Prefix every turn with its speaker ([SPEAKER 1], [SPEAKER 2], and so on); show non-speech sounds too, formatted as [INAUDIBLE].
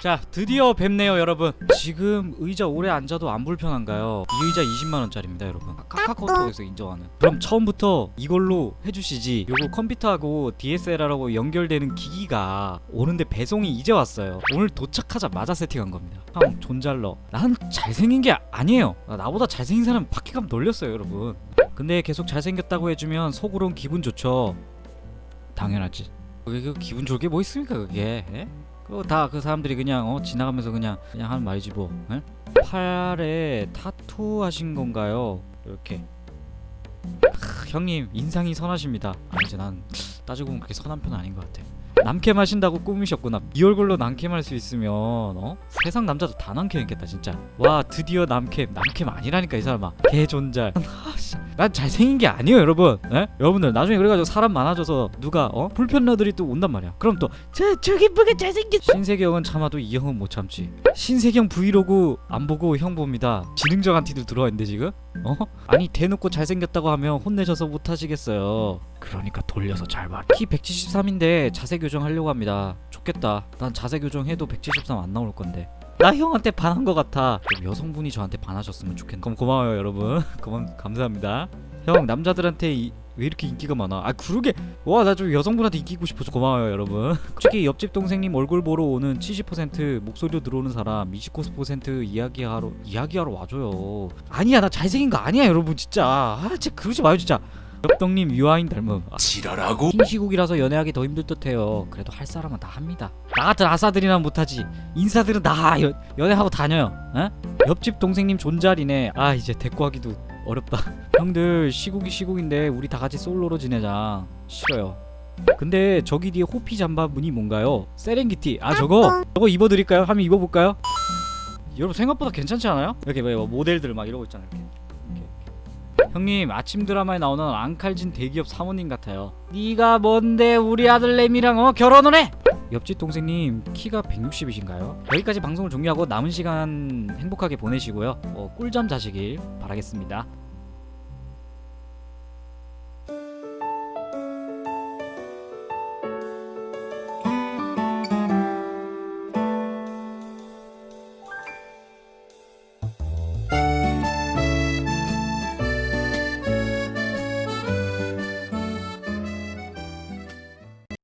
[SPEAKER 1] 자 드디어 뵙네요 여러분. 지금 의자 오래 앉아도 안 불편한가요? 이 의자 20만원짜리입니다 여러분. 카카오톡에서 인정하는. 그럼 처음부터 이걸로 해주시지. 요거 컴퓨터하고 DSLR하고 연결되는 기기가 오는데 배송이 이제 왔어요. 오늘 도착하자마자 세팅한 겁니다. 형 존잘러. 난 잘생긴 게 아니에요. 나보다 잘생긴 사람 가면 놀렸어요 여러분. 근데 계속 잘생겼다고 해주면 속으론 기분 좋죠? 당연하지. 그게 그 기분 좋을 게뭐 있습니까 그게? 예? 그거 다 그 사람들이 그냥 어 지나가면서 그냥 그냥 하는 말이지 뭐. 예? 팔에 타투 하신 건가요? 이렇게. 크, 형님 인상이 선하십니다. 아니지 난 따지고 보면 그렇게 선한 편은 아닌 것 같아 남캠 하신다고 꾸미셨구나. 이 얼굴로 남캠 할 수 있으면 어? 세상 남자도 다 남캠 있겠다 진짜. 와 드디어 남캠. 남캠 아니라니까 이 사람아. 개존잘. [LAUGHS] 아, 씨. 난 잘생긴 게 아니에요 여러분. 예? 여러분들 나중에 그래가지고 사람 많아져서 누가 어? 불편러들이 또 온단 말이야. 그럼 또저 저기 이쁘게 잘생긴 신세경은 참아도 이 형은 못 참지. 신세경 브이로그 안 보고 형 봅니다. 지능적 한 티도 들어와 있는데 지금? 어? 아니 대놓고 잘생겼다고 하면 혼내셔서 못 하시겠어요 그러니까 돌려서 잘 봐 키 173인데 자세 교정하려고 합니다. 좋겠다. 난 자세 교정해도 173 안 나올 건데. 나 형한테 반한 것 같아. 좀 여성분이 저한테 반하셨으면 좋겠네. 그럼 고마워요 여러분. [LAUGHS] 고맙 감사합니다. 형 남자들한테 이, 왜 이렇게 인기가 많아? 아 그러게. 와 나 좀 여성분한테 인기 있고 싶어서 고마워요 여러분. [LAUGHS] 솔직히 옆집 동생님 얼굴 보러 오는 70% 목소리로 들어오는 사람 29% 이야기하러 이야기하러 와줘요. 아니야 나 잘생긴 거 아니야 여러분 진짜. 아 진짜 그러지 마요 진짜 옆동님 유아인 닮음 아,
[SPEAKER 2] 지랄하고
[SPEAKER 1] 흰시국이라서 연애하기 더 힘들 듯해요. 그래도 할 사람은 다 합니다. 나 같은 아사들이나 못하지. 인사들은 다 연, 연애하고 다녀요. 에? 옆집 동생님 존잘이네. 아 이제 대꾸하기도 어렵다. [LAUGHS] 형들 시국이 시국인데 우리 다 같이 솔로로 지내자. 싫어요. 근데 저기 뒤에 호피 잠바 무늬 뭔가요? 세렝게티. 아 저거 저거 입어드릴까요? 한번 입어볼까요? 여러분 생각보다 괜찮지 않아요? 이렇게 뭐 모델들 막 이러고 있잖아요. 이렇게. 이렇게. 형님 아침 드라마에 나오는 앙칼진 대기업 사모님 같아요. 네가 뭔데 우리 아들내미랑 어 결혼을 해? 옆집 동생님 키가 160이신가요? 여기까지 방송을 종료하고 남은 시간 행복하게 보내시고요. 어, 꿀잠 자시길 바라겠습니다.